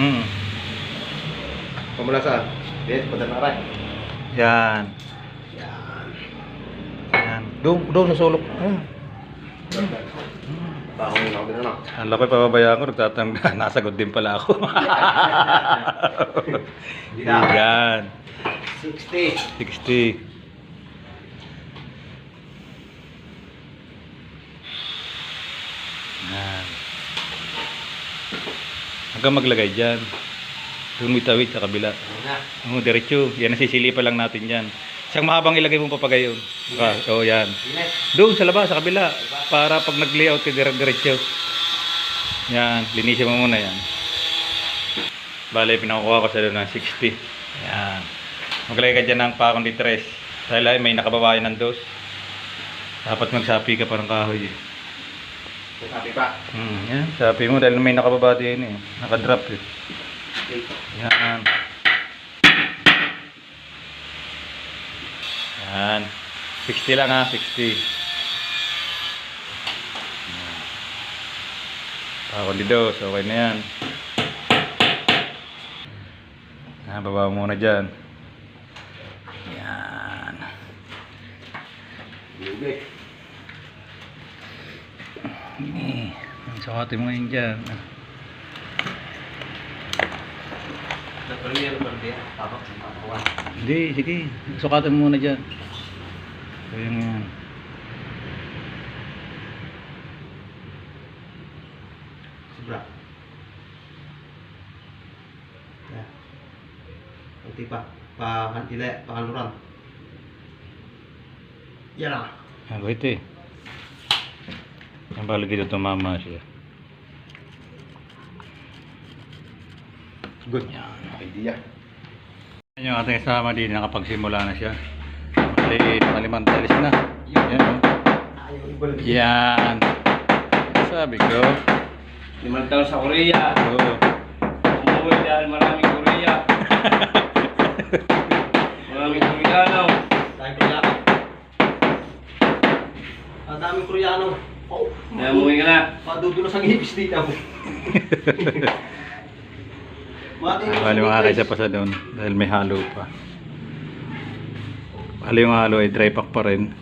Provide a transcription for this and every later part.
Hmm. Pamula saan? Yes, pada na rin. Yan. Yan. Yan. Doon, doon sa sulok. Ayan. Bakong na ako. Ang laki pababayaan ko, nagtatanda. Nasagot din pala ako. Yan. 60. 60. Hanggang maglagay dyan. Tumitawid sa kabila. Oo, diretso. Yan, nasisilipan lang natin yan. Isang mahabang ilagay mong papagayon. Ah, Oo, yan. Yes. Doon sa labas, sa kabila. Para pag nag-layout dire- diretso. Yan, linisin mo muna yan. Bale, pinakukuha ko sa doon ng 60. Yan. Maglagay ka dyan ng pakong litres. Dahil ay may nakababayan ng dos. Dapat magsapi ka parang kahoy eh. Sabi pa. Hmm, yan. Sapi mo dahil may nakababa din eh. Nakadrop eh. Yan. Yan. 60 lang ha, 60. Yan. Ako di dos, okay na yan. Yan, baba mo muna dyan. Yan. Lugi. Eh, sukatin mo ngayon dyan. Hindi, sige. Sukatin mo muna dyan. So, yun yan. Sobra. Ya. Kunti pa. Pa ile, pakaluran. Yan ah. Ako ito eh. Ang balik dito tumama siya. Good. Yan. Idea. Yan yung ating kasama din, nakapagsimula na siya. Mali, nakalimang talis na. Yan. oh. Yan. Sabi ko. Limang taon sa Korea. Oo. Umuwi dahil maraming Korea. maraming Koreano. Dahil Koreano. Ang daming Koreano. Oh. Kaya umuwi ka na. Padudulas ang hipis dito mga kaysa pa sa doon. Dahil may halo pa. Bali yung halo ay dry pack pa rin.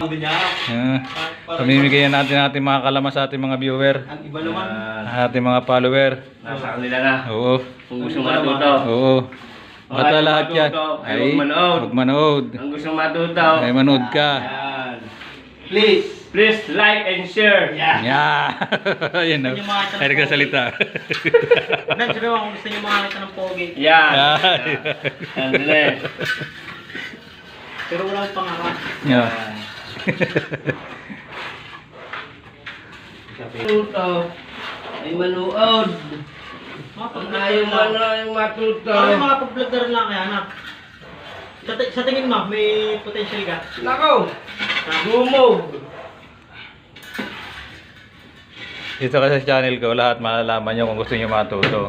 Ang niya. Ah, pamimigay natin natin mga kalamas sa ating mga viewer. Ang iba naman. Sa ating mga follower. Nasa kanila na. Oo. Kung gusto matuto. Oo. Basta Ay, lahat yan. Ay, Ay, huwag manood. huwag manood. Ang gusto matuto. Ay, manood ka. Please. Please like and share. Yeah. Yeah. Ayan na. Yung mga Ay, nagsasalita. Ben, sabi mo gusto niyo makakita ng pogi. Yan. Yan. Andale. Pero wala akong pangarap. Yeah. Matuto. Ay manood. Pag ayaw mo na yung matuto. Ano mga pag-vlog na rin lang kaya anak? Sa, sa tingin mo, may potential ka? Nako. Gumo. Dito ka sa channel ko, lahat malalaman nyo kung gusto nyo matuto.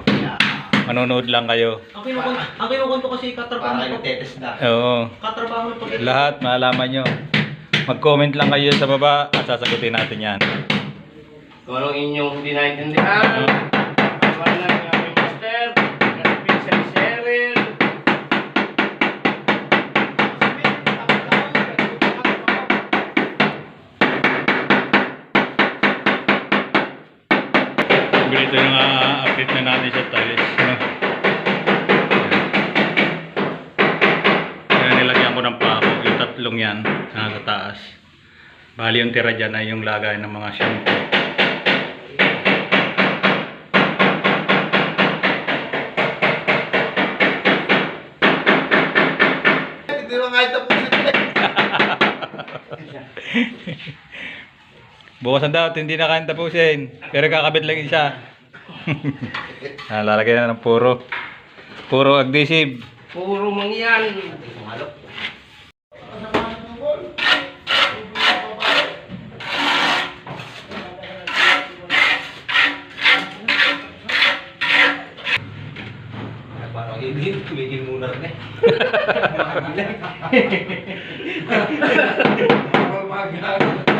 Manonood lang kayo. Ang kinukon, ang kinukon ko kasi katrabaho mo. na. Oo. Katrabaho mo pag Lahat malalaman nyo. Mag-comment lang kayo sa baba at sasagutin natin yan. Kung anong inyong hindi naintindihan. Wala lang Ito yung uh, update na natin sa tiles. No? Kaya nilagyan ko ng pako, yung tatlong yan, na sa taas. Bali yung tira dyan ay yung lagay ng mga shampoo. Hindi mo nga ito po Bukasan daw, at hindi na kayang tapusin. Pero kakabit lang isa. ah, lalagay na ng puro. Puro adhesive. Puro mangyan. Parang hindi, tumigil muna rin eh.